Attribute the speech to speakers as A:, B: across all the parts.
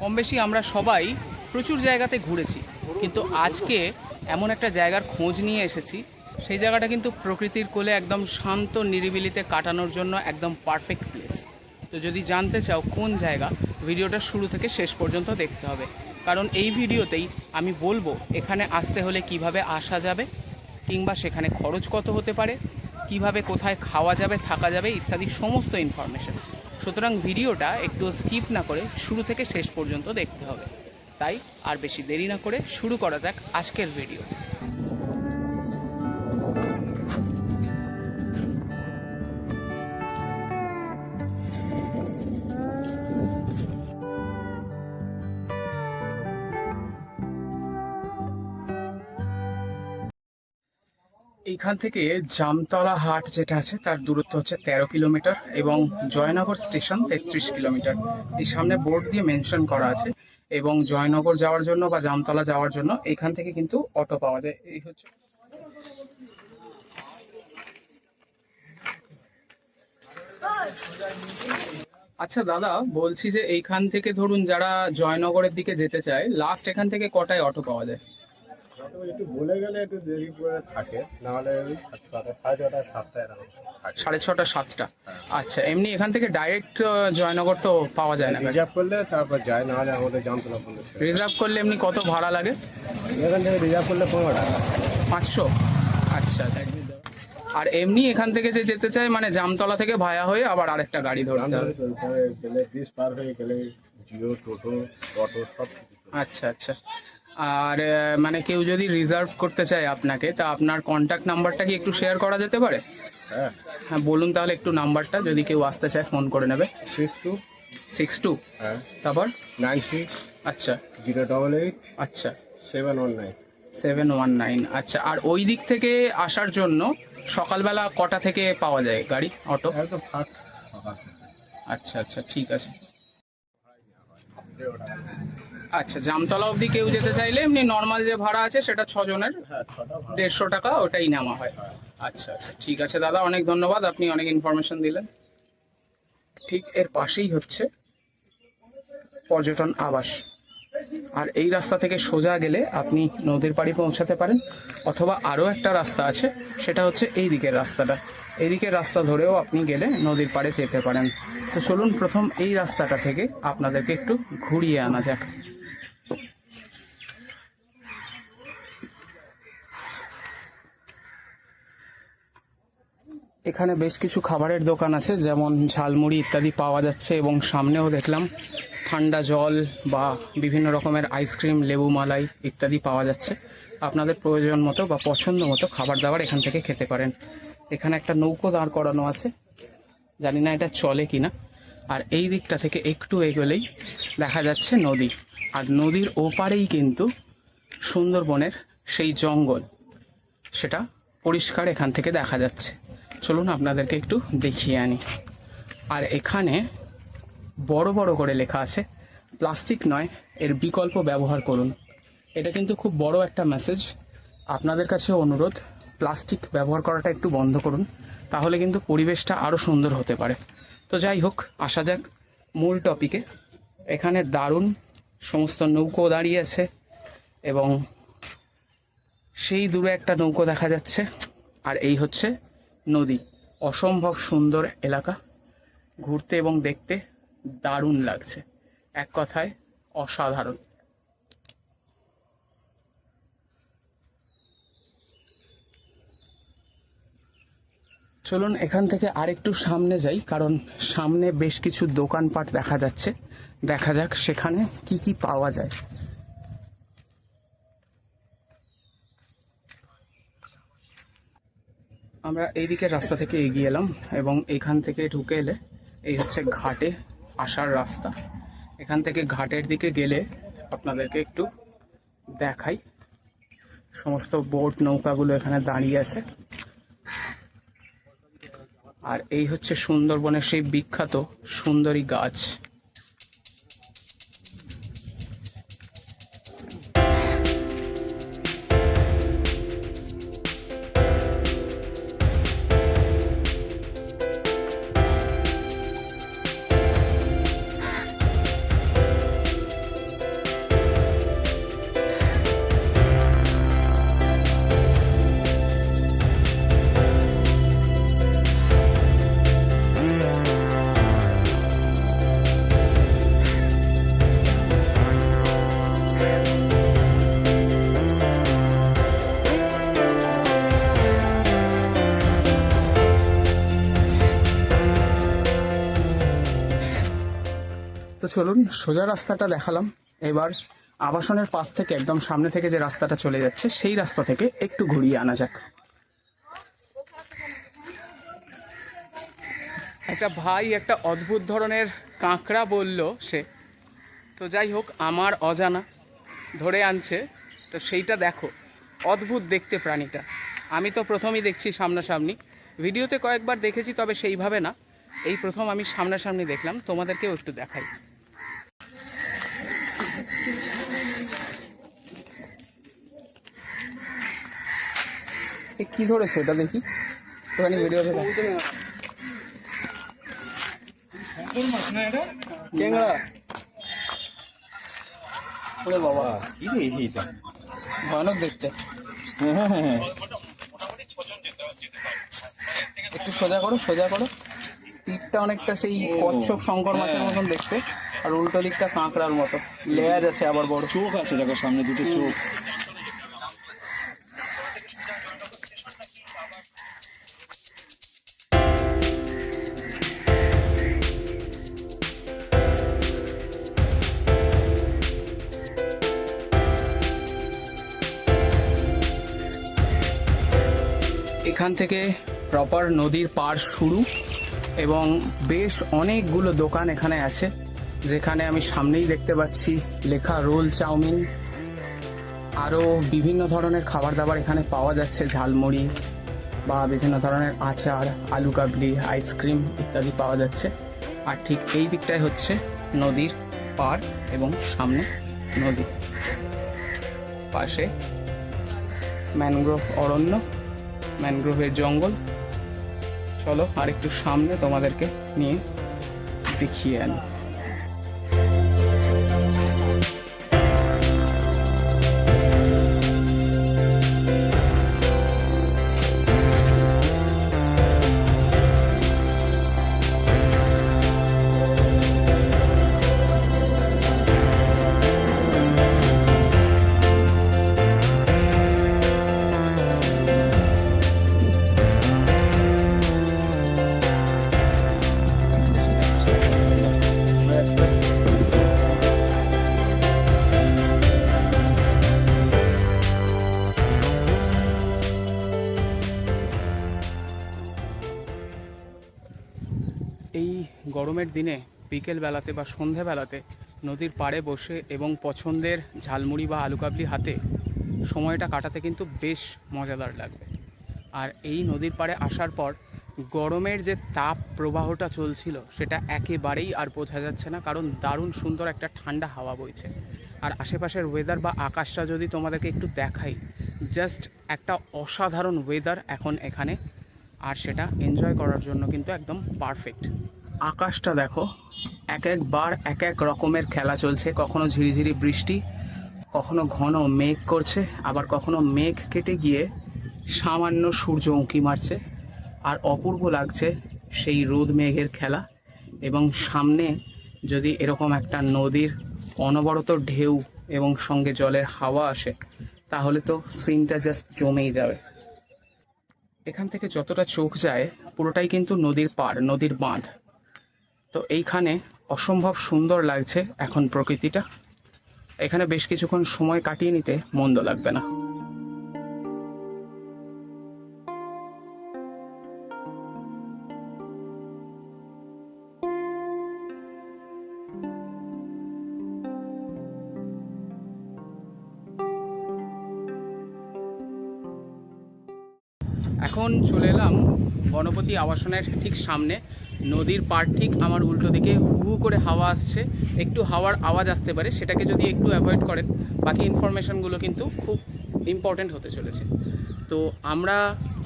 A: কম বেশি আমরা সবাই প্রচুর জায়গাতে ঘুরেছি। কিন্তু আজকে এমন একটা জায়গার খোঁজ নিয়ে এসেছি। সেই জায়গাটা কিন্তু প্রকৃতির কোলে একদম শান্ত, নিরিবিলিতে কাটানোর জন্য একদম পারফেক্ট প্লেস তো যদি জানতে চাও কোন জায়গা, ভিডিওটা শুরু থেকে শেষ পর্যন্ত দেখতে হবে। কারণ এই ভিডিওতেই আমি বলব এখানে আসতে হলে কীভাবে আসা যাবে, কিংবা সেখানে খরচ কত হতে পারে, কীভাবে কোথায় খাওয়া যাবে, থাকা যাবে, ইত্যাদি সমস্ত ইনফরমেশন সুতরাং ভিডিওটা একটু স্কিপ না করে শুরু থেকে শেষ পর্যন্ত দেখতে হবে। তাই আর বেশি দেরি না করে শুরু করা যাক আজকের ভিডিও। এইখান থেকে জামতলা হাট যেটা আছে, তার দূরত্ব হচ্ছে তেরো কিলোমিটার এবং জয়নগর স্টেশন তেত্রিশ কিলোমিটার। এই সামনে বোর্ড দিয়ে মেনশন করা আছে এবং জয়নগর যাওয়ার জন্য বা জামতলা যাওয়ার জন্য এখান থেকে কিন্তু অটো পাওয়া যায়। এই হচ্ছে আচ্ছা দাদা, বলছি যে এইখান থেকে ধরুন যারা জয়নগরের দিকে যেতে চায় লাস্ট এখান থেকে কটায় অটো পাওয়া যায়?
B: একটু গেলে একটু দেরি করে থাকে নাহলে ওই সাড়ে ছটা সাতটা এরকম
A: সাড়ে ছটা সাতটা। আচ্ছা এমনি এখান থেকে ডাইরেক্ট জয়নগর তো পাওয়া যায় না।
B: রিজার্ভ করলে তারপর যায় নাহলে আমাদের জামতলা পর্যন্ত
A: রিজার্ভ করলে এমনি কত ভাড়া লাগে?
B: এখান থেকে রিজার্ভ করলে পনেরো টাকা।
A: পাঁচশো? আচ্ছা আর এমনি এখান থেকে যে যেতে চায় মানে জামতলা থেকে ভায়া হয়ে আবার আরেকটা গাড়ি ধরতে হবে।
B: হবে গেলে ব্রিজ পার হয়ে গেলে জিও টোটো অটো সব
A: আচ্ছা আচ্ছা। আর মানে কেউ যদি রিজার্ভ করতে চায় আপনাকে তা আপনার কন্ট্যাক্ট নাম্বারটা কি একটু শেয়ার করা যেতে পারে?
B: হ্যাঁ।
A: হ্যাঁ বলুন তাহলে একটু নাম্বারটা যদি কেউ আসতে চায় ফোন করে নেবে।
B: সিক্স টু
A: সিক্স টু
B: হ্যাঁ।
A: তারপর?
B: নাইন সিক্স
A: আচ্ছা।
B: জিরো ডবল এইট
A: আচ্ছা।
B: Seven one nine
A: seven one nine আচ্ছা। আর ওই দিক থেকে আসার জন্য সকালবেলা কটা থেকে পাওয়া যায় গাড়ি অটো? আচ্ছা আচ্ছা ঠিক আছে। আচ্ছা জামতলা অবধি কেউ যেতে চাইলে এমনি নর্মাল যে ভাড়া আছে সেটা ছজনের
B: হ্যাঁ
A: দেড়শো টাকা ওটাই নেওয়া হয়। আচ্ছা আচ্ছা ঠিক আছে দাদা অনেক ধন্যবাদ আপনি অনেক ইনফরমেশন দিলেন। ঠিক এর পাশেই হচ্ছে পর্যটন আবাস। আর এই রাস্তা থেকে সোজা গেলে আপনি নদীর পাড়ি পৌঁছাতে পারেন অথবা আরও একটা রাস্তা আছে সেটা হচ্ছে এই দিকের রাস্তাটা। এই দিকের রাস্তা ধরেও আপনি গেলে নদীর পাড়ে যেতে পারেন। তো চলুন প্রথম এই রাস্তাটা থেকে আপনাদেরকে একটু ঘুরিয়ে আনা যাক। এখানে বেশ কিছু খাবারের দোকান আছে, যেমন ঝালমুড়ি ইত্যাদি পাওয়া যাচ্ছে এবং সামনেও দেখলাম ঠান্ডা জল বা বিভিন্ন রকমের আইসক্রিম লেবু মালাই ইত্যাদি পাওয়া যাচ্ছে। আপনাদের প্রয়োজন মতো বা পছন্দ মতো খাবার দাবার এখান থেকে খেতে পারেন। এখানে একটা নৌকো দাঁড় করানো আছে। জানি না এটা চলে কি না আর এই দিকটা থেকে একটু এগোলেই দেখা যাচ্ছে নদী। আর নদীর ওপারেই কিন্তু সুন্দরবনের সেই জঙ্গল। সেটা পরিষ্কার এখান থেকে দেখা যাচ্ছে। চলুন আপনাদেরকে একটু দেখিয়ে আনি। আর এখানে বড় বড় করে লেখা আছে, প্লাস্টিক নয়, এর বিকল্প ব্যবহার করুন। এটা কিন্তু খুব বড় একটা মেসেজ আপনাদের কাছে অনুরোধ, প্লাস্টিক ব্যবহার করাটা একটু বন্ধ করুন, তাহলে কিন্তু পরিবেশটা আরও সুন্দর হতে পারে। তো যাই হোক, আসা যাক মূল টপিকে এখানে দারুণ সমস্ত নৌকো দাঁড়িয়ে আছে এবং সেই দূরে একটা নৌকো দেখা যাচ্ছে। আর এই হচ্ছে নদী। অসম্ভব সুন্দর এলাকা। ঘুরতে এবং দেখতে দারুণ লাগছে। এক কথায় অসাধারণ। চলুন এখান থেকে আরেকটু সামনে যাই, কারণ সামনে বেশ কিছু দোকানপাট দেখা যাচ্ছে। দেখা যাক সেখানে কি কি পাওয়া যায়। আমরা এই দিকের রাস্তা থেকে এগিয়ে এলাম এবং এখান থেকে ঢুকে এলে এই হচ্ছে ঘাটে আসার রাস্তা। এখান থেকে ঘাটের দিকে গেলে আপনাদেরকে একটু দেখাই। সমস্ত বোট নৌকাগুলো এখানে দাঁড়িয়ে আছে। আর এই হচ্ছে সুন্দরবনের সেই বিখ্যাত সুন্দরী গাছ। চলুন সোজা রাস্তাটা দেখালাম। এবার আবাসনের পাশ থেকে একদম সামনে থেকে যে রাস্তাটা চলে যাচ্ছে, সেই রাস্তা থেকে একটু ঘুরিয়ে আনা যাক। একটা ভাই একটা অদ্ভুত ধরনের কাঁকড়া বলল সে। তো যাই হোক, আমার অজানা ধরে আনছে। তো সেইটা দেখো, অদ্ভুত দেখতে প্রাণীটা। আমি তো প্রথমেই দেখছি সামনাসামনি। ভিডিওতে কয়েকবার দেখেছি, তবে সেইভাবে না। এই প্রথম আমি সামনাসামনি দেখলাম, তোমাদেরকেও একটু দেখাই। কি ধরেছে এটা দেখি? ওখানে ভিডিওতে দেখ। ক্যাংড়া ওরে বাবা।
B: কি রে এইটা
A: ভয়ানক দেখতে। একটু সোজা করো সোজা করো। পিঠটা অনেকটা সেই কচ্ছপ শঙ্কর মাছের মতন দেখতে। আর উল্টো দিকটা কাঁকড়ার মতো। লেয়াজ আছে আবার বড়।
C: চোখ আছে দেখো সামনে দুটো চোখ।
A: এখান থেকে প্রপার নদীর পার শুরু এবং বেশ অনেকগুলো দোকান এখানে আছে, যেখানে আমি সামনেই দেখতে পাচ্ছি লেখা রোল চাউমিন। আরও বিভিন্ন ধরনের খাবার দাবার এখানে পাওয়া যাচ্ছে, ঝালমুড়ি বা বিভিন্ন ধরনের আচার, আলু কাবলি, আইসক্রিম ইত্যাদি পাওয়া যাচ্ছে। আর ঠিক এই দিকটাই হচ্ছে নদীর পার এবং সামনে নদী। পাশে ম্যানগ্রোভ অরণ্য। ম্যানগ্রোভের জঙ্গল। চলো আর একটু সামনে তোমাদেরকে নিয়ে দেখিয়ে আনি। গরমের দিনে বিকেল বেলাতে বা সন্ধেবেলাতে নদীর পাড়ে বসে এবং পছন্দের ঝালমুড়ি বা আলু কাবলি হাতে সময়টা কাটাতে কিন্তু বেশ মজাদার লাগবে। আর এই নদীর পাড়ে আসার পর গরমের যে তাপ প্রবাহটা চলছিল সেটা একেবারেই আর বোঝা যাচ্ছে না, কারণ দারুণ সুন্দর একটা ঠান্ডা হাওয়া বইছে। আর আশেপাশের ওয়েদার বা আকাশটা যদি তোমাদেরকে একটু দেখাই জাস্ট একটা অসাধারণ ওয়েদার এখন এখানে, আর সেটা এনজয় করার জন্য কিন্তু একদম পারফেক্ট আকাশটা দেখো, এক একবার এক এক রকমের খেলা চলছে। কখনো ঝিরিঝিরি বৃষ্টি, কখনো ঘন মেঘ করছে, আবার কখনো মেঘ কেটে গিয়ে সামান্য সূর্য উঁকি মারছে। আর অপূর্ব লাগছে সেই রোদ মেঘের খেলা এবং সামনে যদি এরকম একটা নদীর অনবরত ঢেউ এবং সঙ্গে জলের হাওয়া আসে, তাহলে তো সিনটা জাস্ট জমেই যাবে। এখান থেকে যতটা চোখ যায়, পুরোটাই কিন্তু নদীর পাড়, নদীর বাঁধ। তো এইখানে অসম্ভব সুন্দর লাগছে এখন প্রকৃতিটা। এখানে বেশ কিছুক্ষণ সময় কাটিয়ে নিতে মন্দ লাগবে না। এখন চলে এলাম গণপতি আবাসনের ঠিক সামনে। নদীর পার ঠিক আমার উল্টো দিকে হু করে হাওয়া আসছে, একটু হাওয়ার আওয়াজ আসতে পারে, সেটাকে যদি একটু অ্যাভয়েড করেন, বাকি ইনফরমেশনগুলো কিন্তু খুব ইম্পর্ট্যান্ট হতে চলেছে। তো আমরা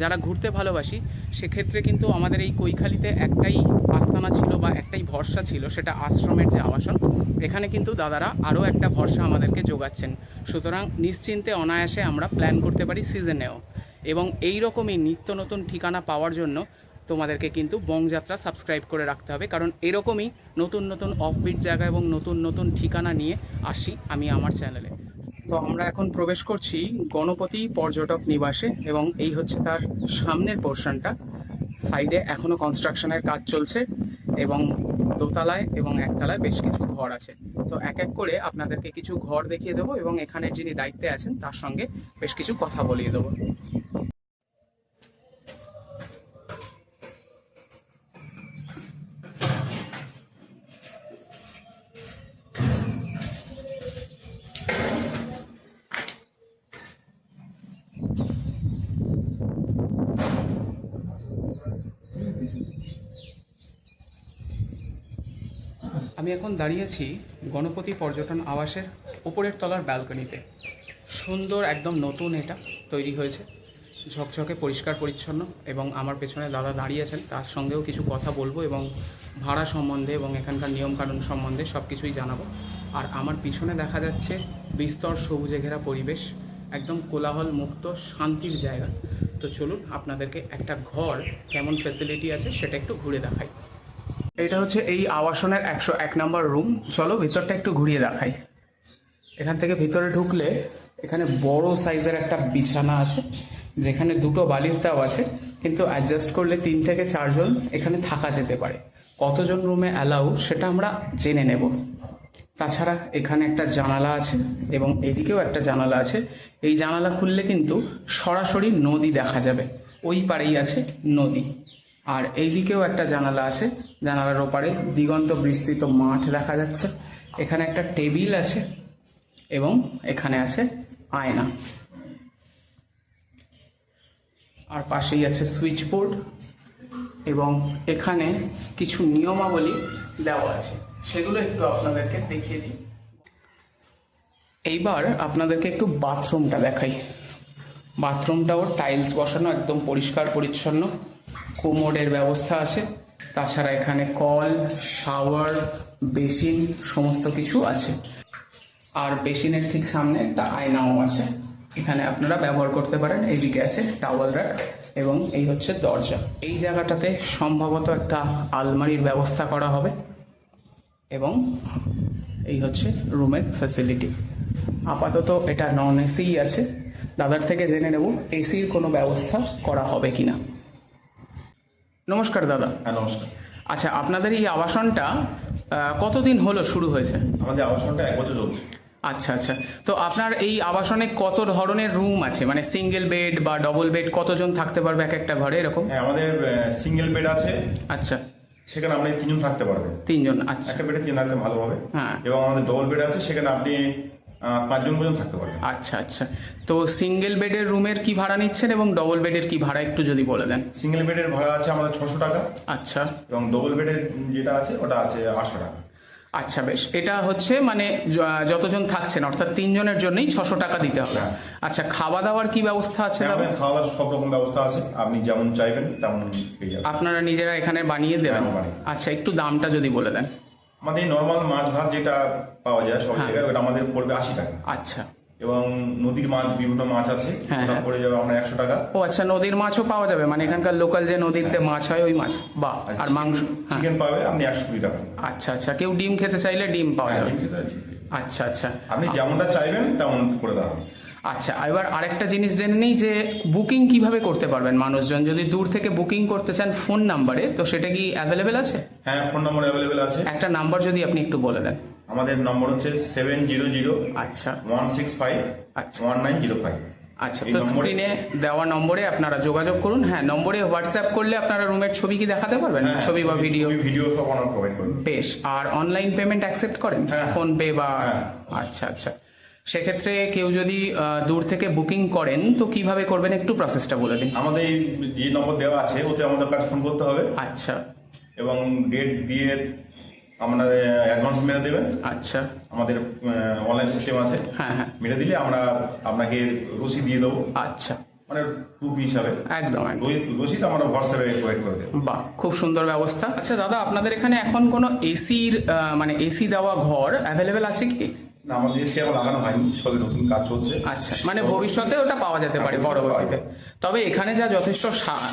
A: যারা ঘুরতে ভালোবাসি, সেক্ষেত্রে কিন্তু আমাদের এই কৈখালিতে একটাই আস্তানা ছিল বা একটাই ভরসা ছিল, সেটা আশ্রমের যে আবাসন, এখানে কিন্তু দাদারা আরও একটা ভরসা আমাদেরকে যোগাচ্ছেন। সুতরাং নিশ্চিন্তে অনায়াসে আমরা প্ল্যান করতে পারি সিজনেও এবং এই রকমই নিত্য নতুন ঠিকানা পাওয়ার জন্য তোমাদেরকে কিন্তু বংযাত্রা সাবস্ক্রাইব করে রাখতে হবে। কারণ এরকমই নতুন নতুন অফবিট জায়গা এবং নতুন নতুন ঠিকানা নিয়ে আসি আমি আমার চ্যানেলে তো আমরা এখন প্রবেশ করছি গণপতি পর্যটক নিবাসে এবং এই হচ্ছে তার সামনের পোর্শনটা সাইডে এখনও কনস্ট্রাকশনের কাজ চলছে এবং দোতলায় এবং একতলায় বেশ কিছু ঘর আছে। তো এক এক করে আপনাদেরকে কিছু ঘর দেখিয়ে দেবো এবং এখানের যিনি দায়িত্বে আছেন তার সঙ্গে বেশ কিছু কথা বলিয়ে দেবো। আমি এখন দাঁড়িয়েছি গণপতি পর্যটন আবাসের ওপরের তলার ব্যালকনিতে। সুন্দর একদম নতুন এটা তৈরি হয়েছে। ঝকঝকে, পরিষ্কার, পরিচ্ছন্ন এবং আমার পেছনে দাদা দাঁড়িয়েছেন তার সঙ্গেও কিছু কথা বলব এবং ভাড়া সম্বন্ধে এবং এখানকার নিয়মকানুন সম্বন্ধে সব কিছুই জানাব। আর আমার পিছনে দেখা যাচ্ছে বিস্তর সবুজে ঘেরা পরিবেশ, একদম কোলাহল মুক্ত, শান্তির জায়গা। তো চলুন, আপনাদেরকে একটা ঘর কেমন ফেসিলিটি আছে সেটা একটু ঘুরে দেখাই। এটা হচ্ছে এই আবাসনের একশো এক নম্বর রুম। চলো ভিতরটা একটু ঘুরিয়ে দেখাই। এখান থেকে ভিতরে ঢুকলে এখানে বড় সাইজের একটা বিছানা আছে, যেখানে দুটো বালিশ দেওয়া আছে, কিন্তু অ্যাডজাস্ট করলে তিন থেকে চারজন এখানে থাকা যেতে পারে। কতজন রুমে অ্যালাউ সেটা আমরা জেনে নেব। তাছাড়া এখানে একটা জানালা আছে এবং এদিকেও একটা জানালা আছে। এই জানালা খুললে কিন্তু সরাসরি নদী দেখা যাবে। ওই পারেই আছে নদী। আর এইদিকেও একটা জানালা আছে, জানালার ওপারে দিগন্ত বিস্তৃত মাঠ দেখা যাচ্ছে। এখানে একটা টেবিল আছে এবং এখানে আছে আয়না। আর পাশেই আছে সুইচ বোর্ড এবং এখানে কিছু নিয়মাবলী দেওয়া আছে। সেগুলো একটু আপনাদেরকে দেখিয়ে দিই। এইবার আপনাদেরকে একটু বাথরুমটা দেখাই। বাথরুমটাও টাইলস বসানো একদম পরিষ্কার পরিচ্ছন্ন। কোমোডের ব্যবস্থা আছে। তাছাড়া এখানে কল, শাওয়ার, বেসিন সমস্ত কিছু আছে। আর বেসিনের ঠিক সামনে একটা আয়নাও আছে। এখানে আপনারা ব্যবহার করতে পারেন এইদিকে আছে টাওয়াল র্যাক এবং এই হচ্ছে দরজা। এই জায়গাটাতে সম্ভবত একটা আলমারির ব্যবস্থা করা হবে এবং এই হচ্ছে রুমের ফ্যাসিলিটি আপাতত এটা নন এসিই আছে। দাদার থেকে জেনে নেব এসির কোনো ব্যবস্থা করা হবে কিনা। নমস্কার দাদা।
D: হ্যাঁ নমস্কার।
A: আচ্ছা আপনাদের এই আবাসনটা কতদিন হলো শুরু হয়েছে?
D: আমাদের আবাসনটা এক বছর চলছে।
A: আচ্ছা আচ্ছা। তো আপনার এই আবাসনে কত ধরনের রুম আছে? মানে সিঙ্গেল বেড বা ডবল বেড কতজন থাকতে পারবে এক একটা ঘরে এরকম?
D: হ্যাঁ আমাদের সিঙ্গেল বেড আছে।
A: আচ্ছা।
D: সেখানে আপনি তিনজন থাকতে পারবেন।
A: তিনজন আচ্ছা।
D: একটা বেডে তিন থাকলে ভালো হবে।
A: হ্যাঁ।
D: এবং আমাদের ডবল বেড আছে সেখানে আপনি পাঁচজন পর্যন্ত থাকতে পারবেন।
A: আচ্ছা আচ্ছা। তো সিঙ্গেল বেডের রুমের কি ভাড়া নিচ্ছেন এবং ডবল বেডের কি ভাড়া একটু যদি বলে দেন?
D: সিঙ্গেল বেডের ভাড়া আছে আমাদের ছশো টাকা।
A: আচ্ছা।
D: এবং ডবল বেডের যেটা আছে ওটা আছে আটশো টাকা।
A: আচ্ছা বেশ। এটা হচ্ছে মানে যতজন থাকছেন অর্থাৎ তিনজনের জন্যই ছশো টাকা দিতে হবে।
D: হ্যাঁ।
A: আচ্ছা খাওয়া দাওয়ার কি ব্যবস্থা আছে
D: হ্যাঁ, খাওয়া দাওয়ার সব রকম ব্যবস্থা আছে। আপনি যেমন চাইবেন তেমন
A: আপনারা নিজেরা এখানে বানিয়ে দেবেন?
D: হ্যাঁ,
A: আচ্ছা একটু দামটা যদি বলে দেন।
D: আমাদের নর্মাল মাছ ভাত যেটা পাওয়া যায় সব
A: হ্যাঁ।
D: জায়গায় ওটা আমাদের পড়বে আশি টাকা।
A: আচ্ছা।
D: এবং নদীর মাছ বিভিন্ন মাছ আছে
A: হ্যাঁ,
D: ওটা
A: হ্যাঁ।
D: পড়ে যাবে আপনার একশো টাকা।
A: ও আচ্ছা নদীর মাছও পাওয়া যাবে? মানে এখানকার লোকাল যে নদীতে মাছ হয় ওই মাছ? বা আর মাংস?
D: চিকেন পাবে আপনি একশো কুড়ি টাকা।
A: আচ্ছা আচ্ছা। কেউ ডিম খেতে চাইলে ডিম পাওয়া যাবে। আচ্ছা আচ্ছা।
D: আপনি যেমনটা চাইবেন তেমন করে দেওয়া হবে।
A: আচ্ছা এবার আরেকটা জিনিস জেনে নিই যে বুকিং কীভাবে করতে পারবেন মানুষজন? যদি দূর থেকে বুকিং করতে চান ফোন নাম্বারে তো সেটা কি অ্যাভেলেবেল আছে?
D: হ্যাঁ ফোন নম্বর অ্যাভেলেবেল আছে।
A: একটা নাম্বার যদি আপনি একটু বলে দেন।
D: আমাদের নম্বর হচ্ছে সেভেন জিরো জিরো
A: আচ্ছা।
D: ওয়ান সিক্স ফাইভ
A: আচ্ছা।
D: One nine zero five.
A: আচ্ছা তো স্ক্রিনে দেওয়া নম্বরে আপনারা যোগাযোগ করুন। হ্যাঁ নম্বরে হোয়াটসঅ্যাপ করলে আপনারা রুমের ছবি কি দেখাতে পারবেন? ছবি বা ভিডিও
D: ভিডিও সব অনার করবেন।
A: বেশ আর অনলাইন পেমেন্ট অ্যাকসেপ্ট করেন?
D: হ্যাঁ।
A: ফোন পে বা
D: হ্যাঁ।
A: আচ্ছা আচ্ছা। সেক্ষেত্রে কেউ যদি দূর থেকে বুকিং করেন তো কীভাবে করবেন? একটু প্রসেসটা বলে দিন।
D: আমাদের যে নম্বর দেওয়া আছে ওতে আমাদের কাছে ফোন করতে হবে।
A: আচ্ছা।
D: এবং ডেট দিয়ে আমরা অ্যাডভান্স মেরে দেবেন।
A: আচ্ছা।
D: আমাদের অনলাইন সিস্টেম আছে।
A: হ্যাঁ হ্যাঁ।
D: মেরে দিলে আমরা আপনাকে রসি দিয়ে দেবো।
A: আচ্ছা।
D: মানে হিসাবে।
A: একদম
D: রসিদ- আমরা হোয়াটসঅ্যাপে প্রোভাইড করে দেবো।
A: বাহ খুব সুন্দর ব্যবস্থা। আচ্ছা দাদা আপনাদের এখানে এখন কোনো এসির মানে এসি দেওয়া ঘর অ্যাভেলেবেল আছে কি?
D: না আমাদের এসে এখন লাগানো হয়নি সবই নতুন কাজ চলছে।
A: আচ্ছা মানে ভবিষ্যতে ওটা পাওয়া যেতে পারে পরবর্তীতে। তবে এখানে যা যথেষ্ট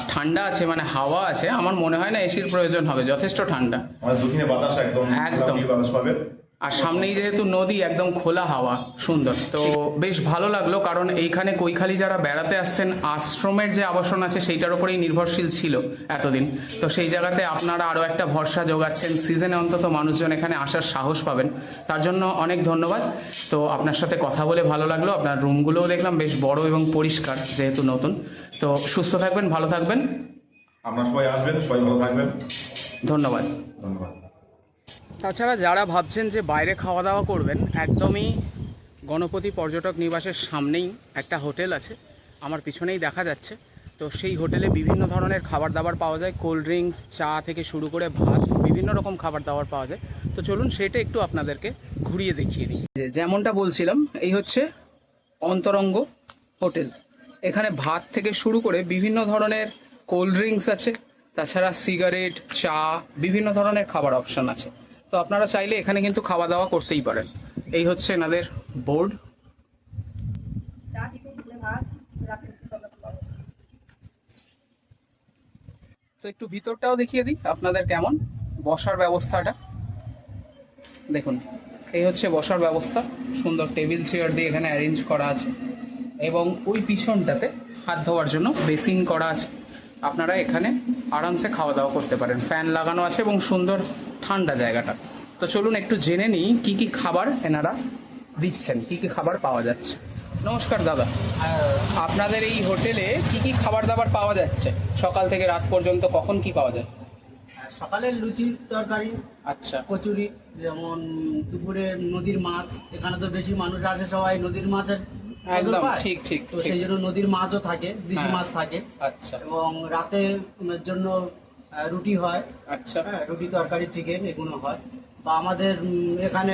A: ঠান্ডা আছে মানে হাওয়া আছে আমার মনে হয় না এসির প্রয়োজন হবে যথেষ্ট ঠান্ডা।
D: আমাদের দক্ষিণে বাতাস একদম
A: একদম।
D: বাতাস পাবে।
A: আর সামনেই যেহেতু নদী একদম খোলা হাওয়া সুন্দর। তো বেশ ভালো লাগল কারণ এইখানে কৈখালি যারা বেড়াতে আসতেন আশ্রমের যে আবাসন আছে সেইটার উপরেই নির্ভরশীল ছিল এতদিন। তো সেই জায়গাতে আপনারা আরও একটা ভরসা যোগাচ্ছেন। সিজনে অন্তত মানুষজন এখানে আসার সাহস পাবেন। তার জন্য অনেক ধন্যবাদ। তো আপনার সাথে কথা বলে ভালো লাগল। আপনার রুমগুলোও দেখলাম বেশ বড় এবং পরিষ্কার যেহেতু নতুন। তো সুস্থ থাকবেন ভালো থাকবেন।
D: আপনারা সবাই আসবেন সবাই ভালো থাকবেন।
A: ধন্যবাদ।
D: ধন্যবাদ।
A: তাছাড়া যারা ভাবছেন যে বাইরে খাওয়া দাওয়া করবেন, একদমই গণপতি পর্যটক নিবাসের সামনেই একটা হোটেল আছে। আমার পিছনেই দেখা যাচ্ছে। তো সেই হোটেলে বিভিন্ন ধরনের খাবার দাবার পাওয়া যায়। কোল্ড ড্রিঙ্কস, চা থেকে শুরু করে ভাত, বিভিন্ন রকম খাবার দাবার পাওয়া যায়। তো চলুন সেটা একটু আপনাদেরকে ঘুরিয়ে দেখিয়ে দিই। যেমনটা বলছিলাম, এই হচ্ছে অন্তরঙ্গ হোটেল। এখানে ভাত থেকে শুরু করে বিভিন্ন ধরনের কোল্ড ড্রিঙ্কস আছে। তাছাড়া সিগারেট, চা, বিভিন্ন ধরনের খাবার অপশন আছে। তো আপনারা চাইলে এখানে কিন্তু খাওয়া দাওয়া করতেই পারেন। এই হচ্ছে এনাদের বোর্ড তো একটু ভিতরটাও দেখিয়ে দিই, আপনাদের কেমন? বসার ব্যবস্থাটা। দেখুন, এই হচ্ছে বসার ব্যবস্থা। সুন্দর টেবিল, চেয়ার দিয়ে এখানে অ্যারেঞ্জ করা আছে। এবং ওই পিছনটাতে হাত ধোয়ার জন্য বেসিন করা আছে। আপনারা এখানে আরামসে খাওয়া দাওয়া করতে পারেন। ফ্যান লাগানো আছে এবং সুন্দর ঠান্ডা জায়গাটা। তো চলুন একটু জেনে নিই কি কি খাবার এনারা দিচ্ছেন কি কি খাবার পাওয়া যাচ্ছে। নমস্কার দাদা। আপনাদের এই হোটেলে কি কি খাবার দাবার পাওয়া যাচ্ছে? সকাল থেকে রাত পর্যন্ত কখন কি পাওয়া যায়?
E: সকালের লুচি তরকারি
A: আচ্ছা।
E: কচুরি যেমন দুপুরে নদীর মাছ এখানে তো বেশি মানুষ আসে সবাই নদীর মাছের
A: একদম ঠিক ঠিক।
E: সেই জন্য নদীর মাছও থাকে দেশি
A: হ্যাঁ।
E: মাছ থাকে।
A: আচ্ছা।
E: এবং রাতে জন্য রুটি হয়।
A: আচ্ছা।
E: হ্যাঁ রুটি তরকারি চিকেন এগুলো হয়। বা আমাদের এখানে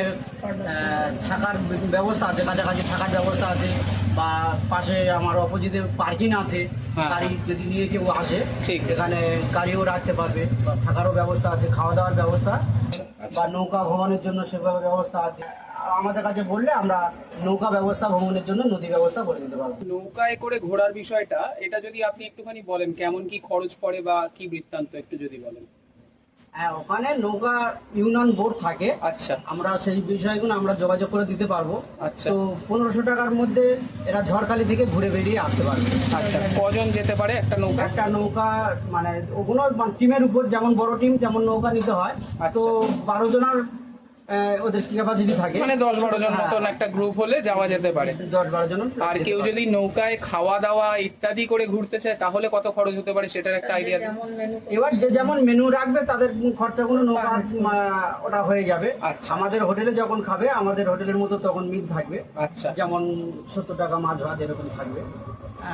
E: থাকার ব্যবস্থা আছে কাছাকাছি থাকার ব্যবস্থা আছে। বা পাশে আমার অপোজিটে পার্কিং আছে।
A: হ্যাঁ,
E: গাড়ি যদি নিয়ে কেউ আসে। এখানে গাড়িও রাখতে পারবে। বা থাকারও ব্যবস্থা আছে খাওয়া দাওয়ার ব্যবস্থা বা নৌকা ভ্রমণের জন্য সেভাবে ব্যবস্থা আছে। আমাদের কাছে বললে আমরা নৌকা ব্যবস্থা ভ্রমণের জন্য নদী ব্যবস্থা করে দিতে পারব।
A: নৌকায় করে ঘোরার বিষয়টা এটা যদি আপনি একটুখানি বলেন কেমন কি খরচ পড়ে বা কি বৃত্তান্ত একটু যদি বলেন?
E: হ্যাঁ ওখানে নৌকা ইউনিয়ন বোর্ড থাকে।
A: আচ্ছা।
E: আমরা সেই বিষয়গুলো আমরা যোগাযোগ করে দিতে পারব।
A: আচ্ছা।
E: তো পনেরোশো টাকার মধ্যে এরা ঝড়খালি থেকে ঘুরে বেরিয়ে আসতে পারবে।
A: আচ্ছা কজন যেতে পারে একটা নৌকা?
E: একটা নৌকা মানে ওগুলো টিমের উপর যেমন বড় টিম যেমন নৌকা নিতে হয়। তো বারো জনের ওদের ক্যাপাসিটি থাকে?
A: মানে দশ বারো জন মতন একটা গ্রুপ হলে যাওয়া যেতে পারে।
E: দশ বারো জন।
A: আর কেউ যদি নৌকায় খাওয়া দাওয়া ইত্যাদি করে ঘুরতে চায় তাহলে কত খরচ হতে পারে সেটার একটা আইডিয়া
E: এবার যে যেমন মেনু রাখবে তাদের খরচাগুলো নৌকা ওটা হয়ে যাবে।
A: আচ্ছা।
E: আমাদের হোটেলে যখন খাবে আমাদের হোটেলের মতো তখন মিল থাকবে।
A: আচ্ছা।
E: যেমন সত্তর টাকা মাছ ভাত এরকম থাকবে।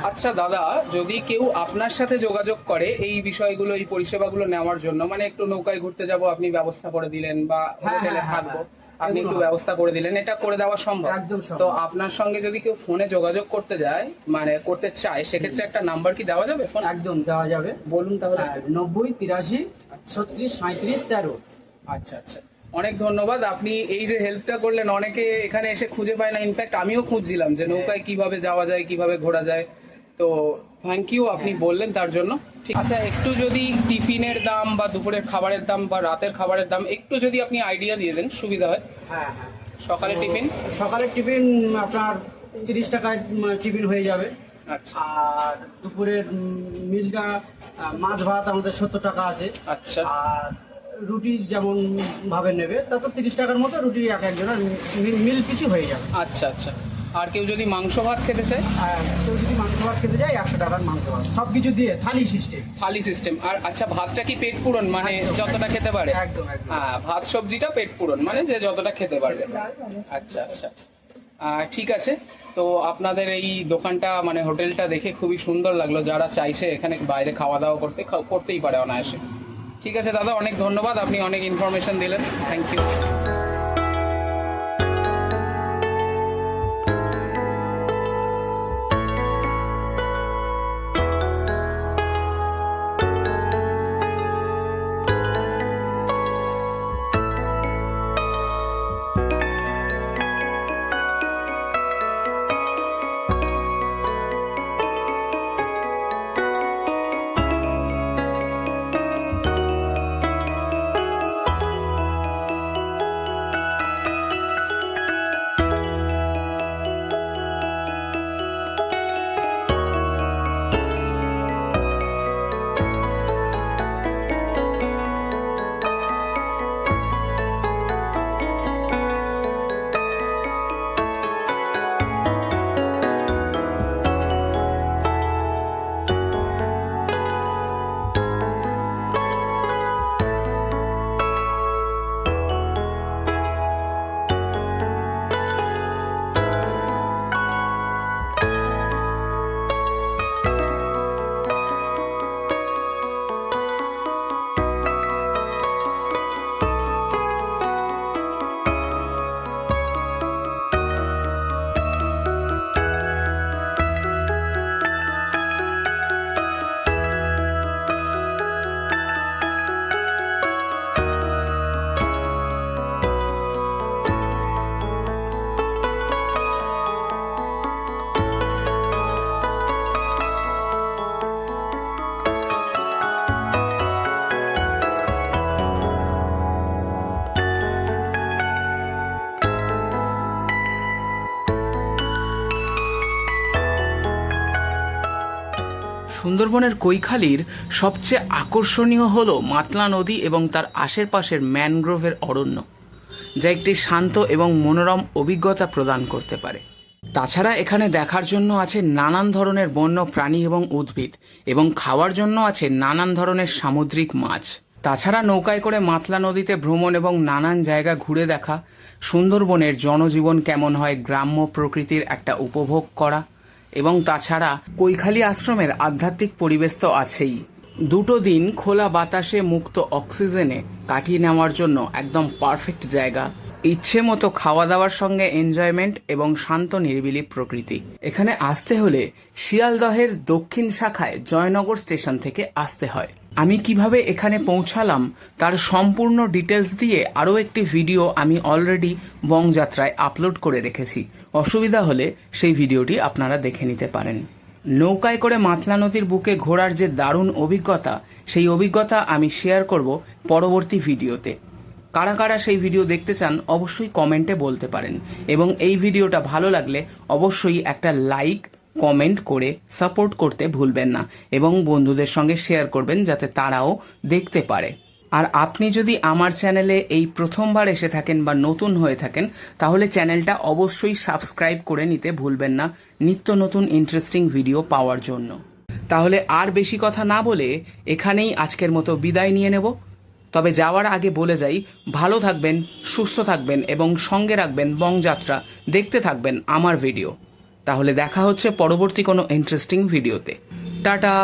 A: আচ্ছা দাদা যদি কেউ আপনার সাথে যোগাযোগ করে এই বিষয়গুলো এই পরিষেবাগুলো নেওয়ার জন্য মানে একটু নৌকায় ঘুরতে যাব আপনি ব্যবস্থা করে দিলেন বা
E: হ্যাঁ,
A: হোটেলে
E: হ্যাঁ,
A: থাকব
E: হ্যাঁ।
A: আপনি একটু ব্যবস্থা করে দিলেন এটা করে দেওয়া সম্ভব।
E: একদম
A: তো আপনার সঙ্গে যদি কেউ ফোনে যোগাযোগ করতে যায় মানে করতে চায় সেক্ষেত্রে একটা নাম্বার কি দেওয়া যাবে ফোন?
E: একদম দেওয়া যাবে।
A: বলুন তাহলে।
E: হ্যাঁ, নব্বই তিরাশি ছত্রিশ সাঁত্রিশ তেরো।
A: আচ্ছা আচ্ছা। অনেক ধন্যবাদ। আপনি এই যে হেল্পটা করলেন অনেকে এখানে এসে খুঁজে পায় না। ইনফ্যাক্ট আমিও খুঁজছিলাম যে নৌকায় কীভাবে যাওয়া যায় কীভাবে ঘোরা যায়। তো থ্যাংক ইউ আপনি বললেন তার জন্য। ঠিক। আচ্ছা একটু যদি টিফিনের দাম বা দুপুরের খাবারের দাম বা রাতের খাবারের দাম একটু যদি আপনি আইডিয়া দিয়ে দেন সুবিধা হয়।
E: হ্যাঁ হ্যাঁ।
A: সকালে টিফিন?
E: সকালের টিফিন আপনার তিরিশ টাকায় টিফিন হয়ে যাবে।
A: আচ্ছা।
E: আর দুপুরের মিলটা মাছ ভাত আমাদের সত্তর টাকা আছে।
A: আচ্ছা।
E: আর রুটি যেমন ভাবে নেবে তত তিরিশ টাকার মতো রুটি এক একজনের মিল পিছু হয়ে যাবে।
A: আচ্ছা আচ্ছা। আর কেউ যদি মাংস ভাত খেতে চায়?
E: আর কেউ যদি মাংস ভাত খেতে যায় একশো টাকার মাংস ভাত। সব কিছু দিয়ে থালি সিস্টেম
A: থালি সিস্টেম আর আচ্ছা ভাতটা কি পেট পূরণ? মানে যতটা খেতে পারে?
E: একদম একদম।
A: হ্যাঁ ভাত সবজিটা পেট পূরণ মানে যে যতটা খেতে পারবে। আচ্ছা আচ্ছা। ঠিক আছে। তো আপনাদের এই দোকানটা মানে হোটেলটা দেখে খুবই সুন্দর লাগল। যারা চাইছে এখানে বাইরে খাওয়া দাওয়া করতে করতেই পারে অনায়াসে। ঠিক আছে দাদা অনেক ধন্যবাদ আপনি অনেক ইনফরমেশন দিলেন। থ্যাংক ইউ কৈখালির সবচেয়ে আকর্ষণীয় হল মাতলা নদী এবং তার আশেপাশের ম্যানগ্রোভের অরণ্য, যা একটি শান্ত এবং মনোরম অভিজ্ঞতা প্রদান করতে পারে। তাছাড়া এখানে দেখার জন্য আছে নানান ধরনের বন্য প্রাণী এবং উদ্ভিদ এবং খাওয়ার জন্য আছে নানান ধরনের সামুদ্রিক মাছ। তাছাড়া নৌকায় করে মাতলা নদীতে ভ্রমণ এবং নানান জায়গা ঘুরে দেখা, সুন্দরবনের জনজীবন কেমন হয় গ্রাম্য প্রকৃতির একটা উপভোগ করা এবং তাছাড়া কৈখালি আশ্রমের আধ্যাত্মিক পরিবেশ তো আছেই। দুটো দিন খোলা বাতাসে মুক্ত অক্সিজেনে কাটিয়ে নেওয়ার জন্য একদম পারফেক্ট জায়গা। ইচ্ছে মতো খাওয়া দাওয়ার সঙ্গে এনজয়মেন্ট এবং শান্ত নিরিবিলি প্রকৃতি। এখানে আসতে হলে শিয়ালদহের দক্ষিণ শাখায় জয়নগর স্টেশন থেকে আসতে হয়। আমি কীভাবে এখানে পৌঁছালাম তার সম্পূর্ণ ডিটেলস দিয়ে আরও একটি ভিডিও আমি অলরেডি বংযাত্রায় আপলোড করে রেখেছি। অসুবিধা হলে সেই ভিডিওটি আপনারা দেখে নিতে পারেন। নৌকায় করে মাতলা নদীর বুকে ঘোরার যে দারুণ অভিজ্ঞতা, সেই অভিজ্ঞতা আমি শেয়ার করব পরবর্তী ভিডিওতে কারা কারা সেই ভিডিও দেখতে চান, অবশ্যই কমেন্টে বলতে পারেন। এবং এই ভিডিওটা ভালো লাগলে অবশ্যই একটা লাইক কমেন্ট করে সাপোর্ট করতে ভুলবেন না। এবং বন্ধুদের সঙ্গে শেয়ার করবেন যাতে তারাও দেখতে পারে। আর আপনি যদি আমার চ্যানেলে এই প্রথমবার এসে থাকেন বা নতুন হয়ে থাকেন, তাহলে চ্যানেলটা অবশ্যই সাবস্ক্রাইব করে নিতে ভুলবেন না নিত্য নতুন ইন্টারেস্টিং ভিডিও পাওয়ার জন্য। তাহলে আর বেশি কথা না বলে এখানেই আজকের মতো বিদায় নিয়ে নেব। তবে যাওয়ার আগে বলে যাই, ভালো থাকবেন, সুস্থ থাকবেন এবং সঙ্গে রাখবেন বংযাত্রা। দেখতে থাকবেন আমার ভিডিও তাহলে দেখা হচ্ছে পরবর্তী কোনো ইন্টারেস্টিং ভিডিওতে টাটা!